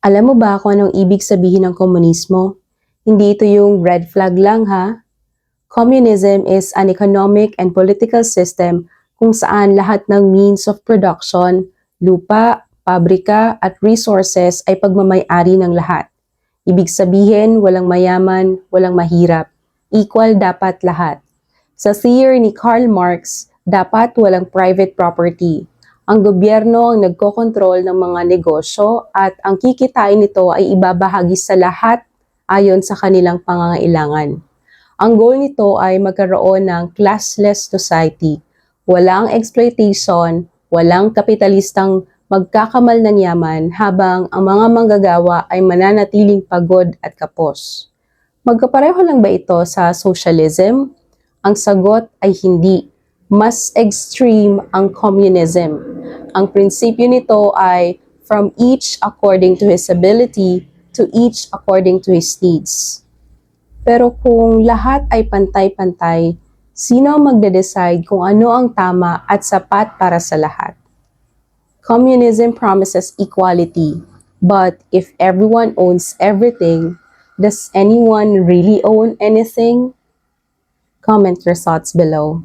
Alam mo ba kung anong ibig sabihin ng komunismo? Hindi ito yung red flag lang ha. Communism is an economic and political system kung saan lahat ng means of production, lupa, pabrika at resources ay pagmamayari ng lahat. Ibig sabihin, walang mayaman, walang mahirap. Equal dapat lahat. Sa theory ni Karl Marx, dapat walang private property. Ang gobyerno ang nagkokontrol ng mga negosyo at ang kikitain nito ay ibabahagi sa lahat ayon sa kanilang pangangailangan. Ang goal nito ay magkaroon ng classless society. Walang exploitation, walang kapitalistang magkakamal ng yaman habang ang mga manggagawa ay mananatiling pagod at kapos. Magkapareho lang ba ito sa socialism? Ang sagot ay hindi. Mas extreme ang communism. Ang prinsipyo nito ay from each according to his ability to each according to his needs. Pero kung lahat ay pantay-pantay, sino ang magde-decide kung ano ang tama at sapat para sa lahat? Communism promises equality, but if everyone owns everything, does anyone really own anything? Comment your thoughts below.